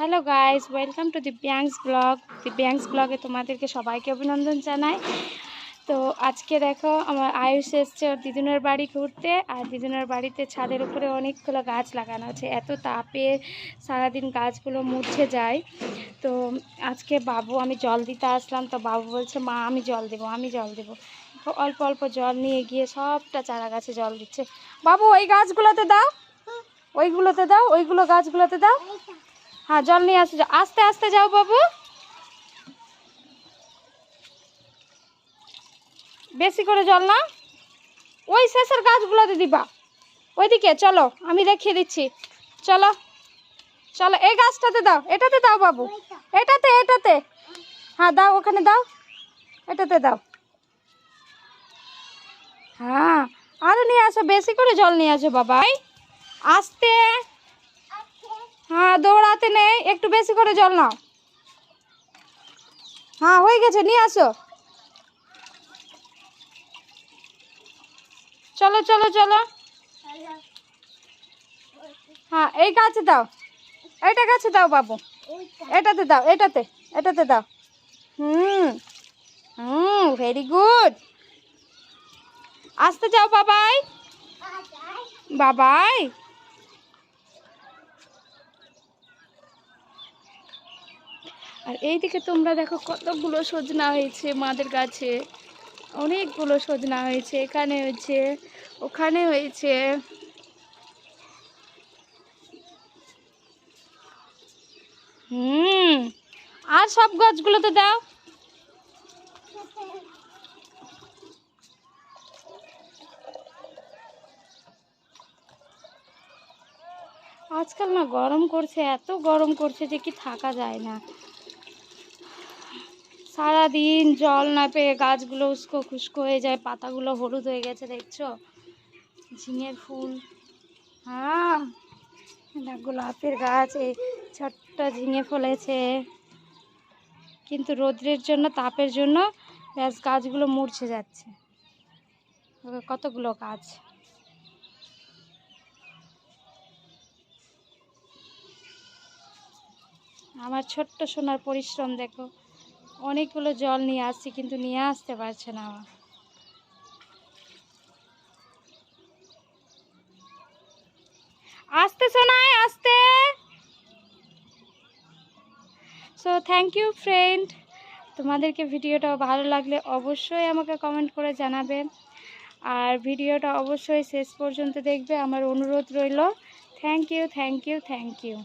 Hello guys welcome to Divyang's blog Divyang's ব্লগে তোমাদেরকে সবাইকে অভিনন্দন জানাই। তো আজকে দেখো, আমার আয়ুষ এসছে ওর দিদুনের বাড়ি ঘুরতে। আর দিদুনের বাড়িতে ছাদের উপরে অনেকগুলো গাছ লাগানো আছে। এত তাপে সারাদিন গাছগুলো মুছে যায়। তো আজকে বাবু, আমি জল দিতে আসলাম। তো বাবু বলছে, মা, আমি জল দেবো, আমি জল দেবো। অল্প অল্প জল নিয়ে গিয়ে সবটা চারা গাছে জল দিচ্ছে। বাবু, ওই গাছগুলোতে দাও। ওইগুলোতে দাও, ওইগুলো গাছগুলোতে দাও। হ্যাঁ জল নিয়ে যাও। আস্তে আস্তে যাও বাবু। বেশি করে জল না ওই শেষের গাছগুলোতে দিবা। ওইদিকে, চলো, আমি দেখিয়ে দিচ্ছি। চলো চলো, এই গাছটাতে দাও, এটাতে দাও বাবু। এটাতে এটাতে। হ্যাঁ দাও, ওখানে দাও। এটাতে দাও। হ্যাঁ আরও নিয়ে আসো, বেশি করে জল নিয়ে আসো বাবাই। আস্তে। হ্যাঁ দৌড়াতে নেই, একটু বেশি করে জল নাও। হ্যাঁ হয়ে গেছে, নিয়ে আসো। চলো চলো চলো। হ্যাঁ এই গাছে দাও। এটা গাছে দাও, বাবু। এটাতে দাও, এটাতে এটাতে দাও। হুম হুম ভেরি গুড আসতে চাও, বাবাই? বাবাই? আর এইদিকে তোমরা দেখো কতগুলো সজনা হয়েছে মাদের গাছে অনেকগুলো সজনা হয়েছে, এখানে হয়েছে, ওখানে হয়েছে। হুম, আর সব গাছগুলোতে দাও। আজকাল না গরম করছে, এত গরম করছে যে কি থাকা যায় না। সারাদিন জল না পেয়ে গাছগুলো উস্কো খুস্কো হয়ে যায়, পাতাগুলো হলুদ হয়ে গেছে, দেখছ? ঝিঙের ফুল। হ্যাঁ গোলাপের গাছ, এই ছোট্ট ঝিঙে ফলেছে। কিন্তু রোদ্রের জন্য, তাপের জন্য ব্যাস গাছগুলো মরছে যাচ্ছে। কতগুলো গাছ? আমার ছোট্ট সোনার পরিশ্রম, দেখো। অনেকগুলো জল নিয়ে আসছি, কিন্তু নিয়ে আসতে পারছে না আমার আসতে শোনায় আসতে। সো থ্যাংক ইউ ফ্রেন্ড তোমাদেরকে ভিডিওটা ভালো লাগলে অবশ্যই আমাকে কমেন্ট করে জানাবেন আর ভিডিওটা অবশ্যই শেষ পর্যন্ত দেখবে। আমার অনুরোধ রইল। Thank you thank you thank you